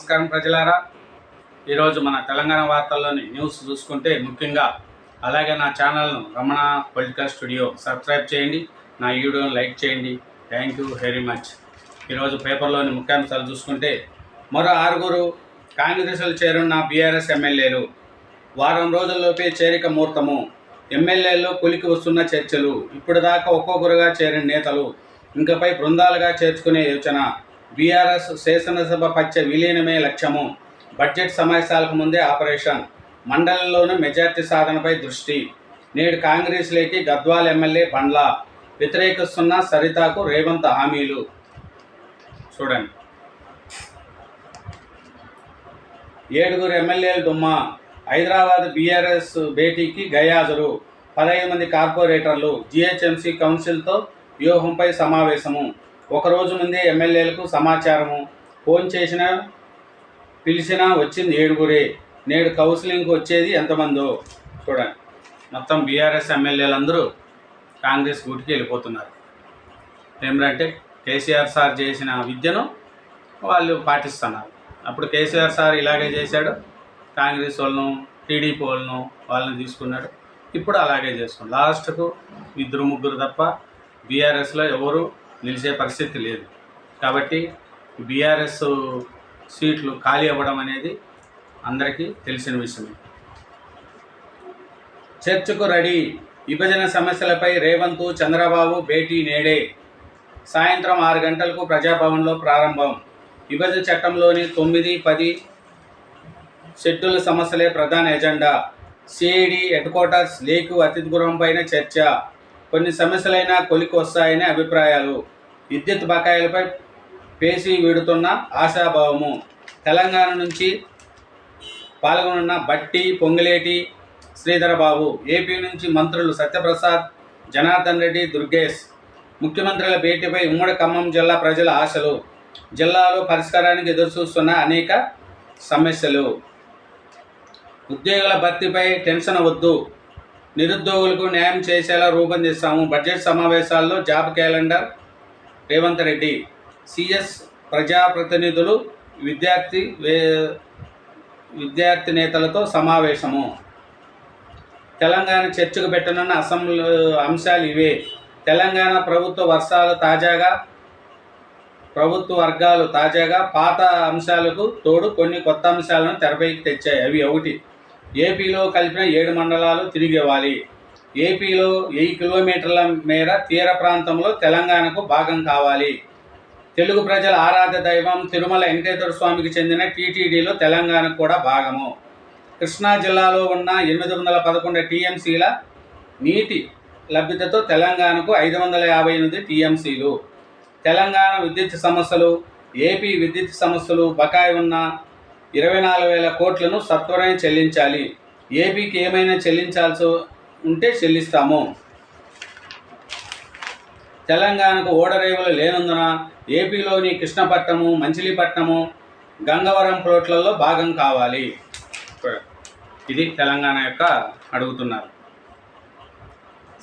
నమస్కారం ప్రజలారా. ఈరోజు మన తెలంగాణ వార్తల్లోని న్యూస్ చూసుకుంటే ముఖ్యంగా అలాగే నా ఛానల్ను రమణ పొలిటికల్ స్టూడియో సబ్స్క్రైబ్ చేయండి నా వీడియోను లైక్ చేయండి. Thank you very much. ఈరోజు పేపర్లోని ముఖ్యాంశాలు చూసుకుంటే మరో ఆరుగురు కాంగ్రెస్లో చేరున్న బీఆర్ఎస్ ఎమ్మెల్యేలు వారం రోజుల్లోపే చేరిక ముహూర్తము ఎమ్మెల్యేల్లో కొలికి వస్తున్న చర్చలు ఇప్పటిదాకా ఒక్కొక్కరుగా చేరిన నేతలు ఇంకపై బృందాలుగా చేర్చుకునే యోచన బీఆర్ఎస్ శాసనసభ పచ్చ విలీనమే లక్ష్యము. బడ్జెట్ సమావేశాలకు ముందే ఆపరేషన్. మండలంలోనూ మెజార్టీ సాధనపై దృష్టి. నేడు కాంగ్రెస్లోకి గద్వాల్ ఎమ్మెల్యే బండ్ల. వ్యతిరేకిస్తున్న సరితాకు రేవంత్ హామీలు. చూడండి. ఏడుగురు ఎమ్మెల్యేలు దుమ్మా హైదరాబాద్ బీఆర్ఎస్ భేటీకి గయాజరు. పదహైదు మంది కార్పొరేటర్లు. జిహెచ్ఎంసీ కౌన్సిల్తో వ్యూహంపై సమావేశము. ఒకరోజు ముందే ఎమ్మెల్యేలకు సమాచారము. ఫోన్ చేసినా పిలిచినా వచ్చింది ఏడుగురే. నేడు కౌన్సిలింగ్కి వచ్చేది ఎంతమందో చూడండి. మొత్తం బీఆర్ఎస్ ఎమ్మెల్యేలందరూ కాంగ్రెస్ గూటికి వెళ్ళిపోతున్నారు. ఏమిటంటే కేసీఆర్ సార్ చేసిన విద్యను వాళ్ళు పాటిస్తున్నారు. అప్పుడు కేసీఆర్ సార్ ఇలాగే చేశాడు. కాంగ్రెస్ వాళ్ళను టీడీపీ వాళ్ళను వాళ్ళని తీసుకున్నాడు. ఇప్పుడు అలాగే చేస్తున్నాడు లాస్ట్కు ఇద్దరు ముగ్గురు తప్ప బీఆర్ఎస్లో ఎవరు నిలిచే పరిస్థితి లేదు. కాబట్టి బీఆర్ఎస్ సీట్లు ఖాళీ అవ్వడం అనేది అందరికీ తెలిసిన విషయమే చర్చకు రెడీ విభజన సమస్యలపై రేవంత్ చంద్రబాబు భేటీ నేడే. సాయంత్రం ఆరు గంటలకు ప్రజాభవన్లో ప్రారంభం. విభజన చట్టంలోని తొమ్మిది పది షెడ్యూల్ సమస్యలే ప్రధాన ఎజెండా. సిఐడి హెడ్ క్వార్టర్స్ లేకు అతిథి గృహం పైన చర్చ. కొన్ని సమస్యలైనా కొలికి వస్తాయని అభిప్రాయాలు. విద్యుత్ బకాయిలపై పేసి వీడుతున్న ఆశాభావము. తెలంగాణ నుంచి పాల్గొనున్న బట్టి పొంగులేటి శ్రీధరబాబు ఏపీ నుంచి మంత్రులు సత్యప్రసాద్ జనార్దన్ రెడ్డి దుర్గేష్ ముఖ్యమంత్రుల భేటీపై ఉమ్మడి ఖమ్మం జిల్లా ప్రజల ఆశలు. జిల్లాలో పరిష్కారానికి ఎదురుచూస్తున్న అనేక సమస్యలు. ఉద్యోగుల భర్తీపై టెన్షన్ వద్దు. నిరుద్యోగులకు న్యాయం చేసేలా రూపొందిస్తాము బడ్జెట్ సమావేశాల్లో job calendar Revanth Reddy CS ప్రజాప్రతినిధులు విద్యార్థి విద్యార్థి నేతలతో సమావేశము. తెలంగాణ చర్చకు పెట్టనున్న అసెంబ్లీ అంశాలు ఇవే. తెలంగాణ ప్రభుత్వ వర్షాలు తాజాగా ప్రభుత్వ వర్గాలు తాజాగా పాత అంశాలకు తోడు కొన్ని కొత్త అంశాలను తెరపైకి తెచ్చాయి. అవి ఒకటి. ఏపీలో కలిపిన ఏడు మండలాలు తిరిగి ఇవ్వాలి ఏపీలో వెయ్యి కిలోమీటర్ల మేర తీర ప్రాంతంలో తెలంగాణకు భాగం కావాలి. తెలుగు ప్రజల ఆరాధ్య దైవం తిరుమల వెంకటేశ్వర స్వామికి చెందిన టీటీడీలో తెలంగాణకు కూడా భాగము. కృష్ణా జిల్లాలో ఉన్న ఎనిమిది వందల పదకొండు టీఎంసీల నీటి లభ్యతతో తెలంగాణకు ఐదు వందల యాభై ఎనిమిది టీఎంసీలు. తెలంగాణ విద్యుత్ సమస్యలు ఏపీ విద్యుత్ సమస్యలు బకాయి ఉన్న ఇరవై నాలుగు వేల కోట్లను సత్వరమే చెల్లించాలి. ఏపీకి ఏమైనా చెల్లించాల్సి ఉంటే చెల్లిస్తాము. తెలంగాణకు ఓడరేవులు లేనందున ఏపీలోని కృష్ణపట్నము మంచిలీపట్నము గంగవరం ప్లోట్లలో భాగం కావాలి. ఇది తెలంగాణ యొక్క అడుగుతున్నారు.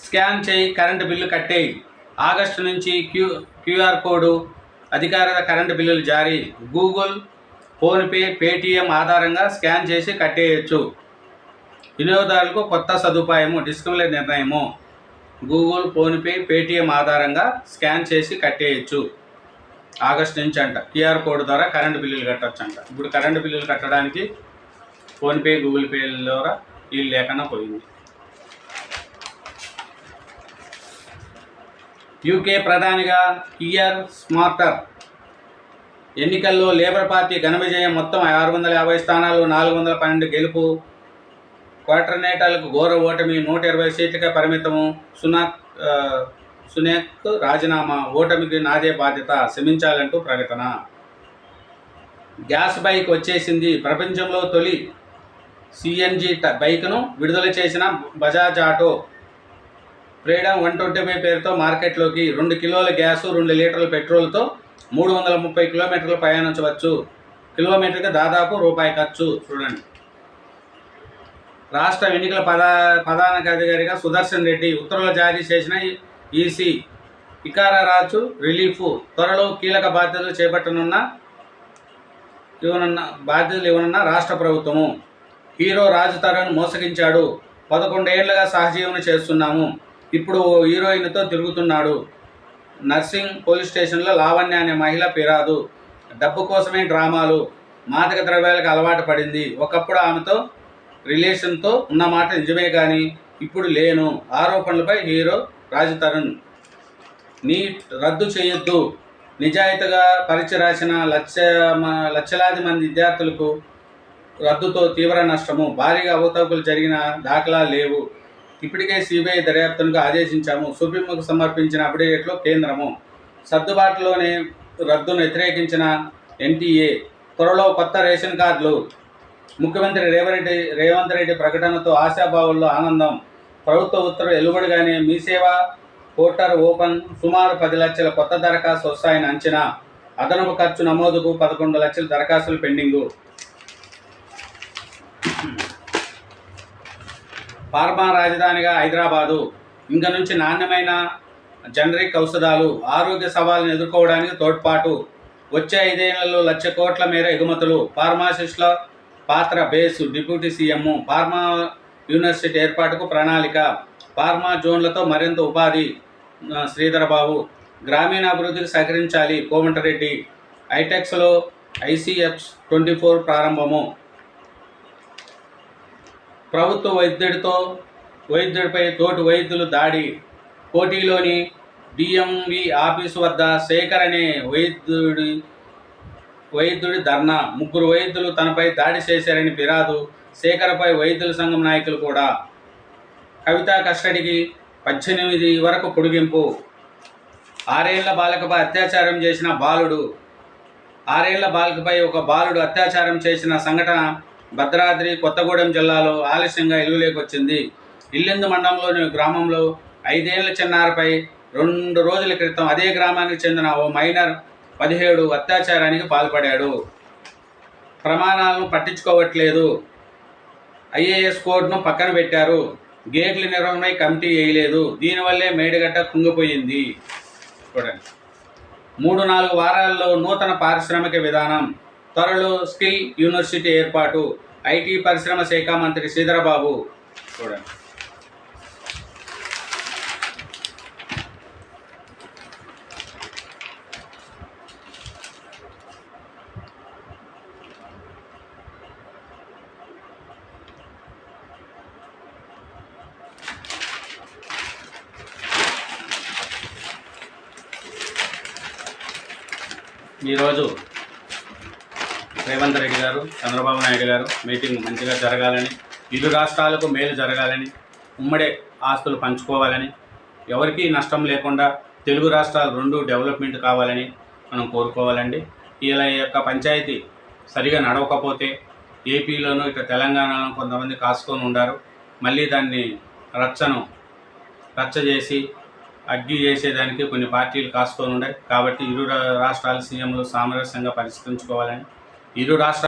స్కాన్ చేయి కరెంటు బిల్లు కట్టేయి. ఆగస్టు నుంచి క్యూ క్యూఆర్ కోడ్ అధికారిక కరెంటు బిల్లులు జారీ. గూగుల్ ఫోన్పే పేటీఎం ఆధారంగా స్కాన్ చేసి కట్టేయచ్చు. వినియోగదారులకు కొత్త సదుపాయము డిస్కౌంట్ల నిర్ణయము. గూగుల్ ఫోన్పే పేటీఎం ఆధారంగా స్కాన్ చేసి కట్టేయచ్చు. ఆగస్ట్ నుంచి అంట. క్యూఆర్ కోడ్ ద్వారా కరెంటు బిల్లులు కట్టొచ్చు అంట ఇప్పుడు కరెంటు బిల్లులు కట్టడానికి ఫోన్పే గూగుల్ పే ద్వారా వీళ్ళు లేకుండా పోయింది. యూకే ప్రధానిగా ఇయర్ స్మార్టర్ ఎన్నికల్లో లేబర్ పార్టీ ఘన విజయం మొత్తం ఆరు వందల యాభై స్థానాలు నాలుగు వందల పన్నెండు గెలుపు. క్వార్టర్నేటాలకు ఘోర ఓటమి నూట ఇరవై సీట్లకే పరిమితము. సునాక్ సునేక్ రాజీనామా ఓటమికి నాదే బాధ్యత శ్రమించాలంటూ ప్రకటన. గ్యాస్ బైక్ వచ్చేసింది. ప్రపంచంలో తొలి సిఎన్జి బైక్ను విడుదల చేసిన Bajaj auto. Freedom one twenty five పేరుతో మార్కెట్లోకి రెండు కిలోల గ్యాసు రెండు లీటర్ల పెట్రోల్తో మూడు వందల ముప్పై కిలోమీటర్లు ప్రయాణించవచ్చు. కిలోమీటర్కి దాదాపు రూపాయి ఖర్చు. చూడండి. రాష్ట్ర ఎన్నికల ప్రధా ప్రధాన అధికారిగా సుదర్శన్ రెడ్డి ఉత్తర్వులు జారీ చేసిన ఈసీ ఇకారా రాజు రిలీఫ్ త్వరలో కీలక బాధ్యతలు చేపట్టనున్న ఇవ్వనున్న బాధ్యతలు ఇవ్వనున్న రాష్ట్ర ప్రభుత్వము. హీరో రాజ్ తరుణ్ మోసగించాడు. పదకొండేళ్ళుగా సహజీవనం చేస్తున్నాము. ఇప్పుడు ఓ హీరోయిన్తో తిరుగుతున్నాడు. నర్సింగ్ పోలీస్ స్టేషన్లో లావణ్య అనే మహిళ ఫిరాదు డబ్బు కోసమే డ్రామాలు మాదక ద్రవ్యాలకు అలవాటు పడింది. ఒకప్పుడు ఆమెతో రిలేషన్తో ఉన్న మాట నిజమే కానీ ఇప్పుడు లేను. ఆరోపణలపై హీరో రాజ్ తరుణ్. నీ రద్దు చేయొద్దు. నిజాయితీగా పరీక్ష రాసిన లక్ష మ- లక్షలాది మంది విద్యార్థులకు రద్దుతో తీవ్ర నష్టము. భారీగా అవతవకులు జరిగిన దాఖలా లేవు. ఇప్పటికే సిబిఐ దర్యాప్తునకు ఆదేశించాము. సుప్రీంకు సమర్పించిన అప్డేట్లో కేంద్రము సర్దుబాటులోనే రద్దును వ్యతిరేకించిన ఎన్టీఏ త్వరలో కొత్త రేషన్ కార్డులు ముఖ్యమంత్రి రేవంత్ రేవంత్ రెడ్డి ప్రకటనతో ఆశాభావుల్లో ఆనందం. ప్రభుత్వ ఉత్తర్వు ఎలుబడిగానే మీ సేవ పోర్టర్ ఓపెన్. సుమారు పది లక్షల కొత్త దరఖాస్తు వస్తాయని అంచనా. అదనపు ఖర్చు నమోదుకు పదకొండు లక్షల దరఖాస్తులు పెండింగు. ఫార్మా రాజధానిగా హైదరాబాదు. ఇంక నుంచి నాణ్యమైన జనరిక్ ఔషధాలు ఆరోగ్య సవాళ్ళను ఎదుర్కోవడానికి తోడ్పాటు. వచ్చే ఐదేళ్ళలో లక్ష కోట్ల మేర ఎగుమతులు. ఫార్మాసిస్టుల పాత్ర బేసు డిప్యూటీ సీఎం ఫార్మా యూనివర్సిటీ ఏర్పాటుకు ప్రణాళిక. ఫార్మా జోన్లతో మరింత ఉపాధి శ్రీధరబాబు. గ్రామీణాభివృద్ధికి సహకరించాలి కోమటిరెడ్డి. ఐటెక్స్లో ఐసీఎఫ్ ట్వంటీ ఫోర్ ప్రారంభము. ప్రభుత్వ వైద్యుడితో వైద్యుడిపై తోటి వైద్యులు దాడి. కోటిలోని డిఎంవి ఆఫీసు వద్ద శేఖర్ అనే వైద్యుడి వైద్యుడి ధర్నా. ముగ్గురు వైద్యులు తనపై దాడి చేశారని ఫిర్యాదు శేఖర్పై వైద్యుల సంఘం నాయకులు కూడా. కవిత కస్టడీకి పద్దెనిమిది వరకు పొడిగింపు. ఆరేళ్ళ బాలికపై అత్యాచారం చేసిన బాలుడు. ఆరేళ్ళ బాలికపై ఒక బాలుడు అత్యాచారం చేసిన సంఘటన భద్రాద్రి కొత్తగూడెం జిల్లాలో ఆలస్యంగా వెలుగులోకి వచ్చింది ఇల్లెందు మండలంలోని గ్రామంలో ఐదేళ్ళ చిన్నారపై రెండు రోజుల క్రితం అదే గ్రామానికి చెందిన ఓ మైనర్ పదిహేడు అత్యాచారానికి పాల్పడాడు. ప్రమాణాలను పట్టించుకోవట్లేదు. ఐఏఎస్ కోడ్ను పక్కన పెట్టారు. గేట్ల నిర్వహణపై కమిటీ వేయలేదు. దీనివల్లే మేడిగడ్డ కుంగిపోయింది. చూడండి. మూడు నాలుగు వారాల్లో నూతన పారిశ్రామిక విధానం త్వరలో స్కిల్ యూనివర్సిటీ ఏర్పాటు ఐటీ పరిశ్రమ శాఖ మంత్రి శ్రీధరబాబు చూడండి. ఈరోజు రేవంత్ రెడ్డి గారు చంద్రబాబు నాయుడు గారు మీటింగ్ మంచిగా జరగాలని ఇరు రాష్ట్రాలకు మేలు జరగాలని ఉమ్మడే ఆస్తులు పంచుకోవాలని ఎవరికీ నష్టం లేకుండా తెలుగు రాష్ట్రాలు రెండు డెవలప్మెంట్ కావాలని మనం కోరుకోవాలండి. ఇలా ఈ యొక్క పంచాయతీ సరిగా నడవకపోతే ఏపీలోను ఇక తెలంగాణలో కొంతమంది కాసుకొని ఉండారు. మళ్ళీ దాన్ని రచ్చను రచ్చ చేసి అగ్గి చేసేదానికి కొన్ని పార్టీలు కాసుకొని ఉన్నాయి కాబట్టి ఇరు రాష్ట్రాల సీఎంలు సామరస్యంగా పరిష్కరించుకోవాలని ఇరు రాష్ట్ర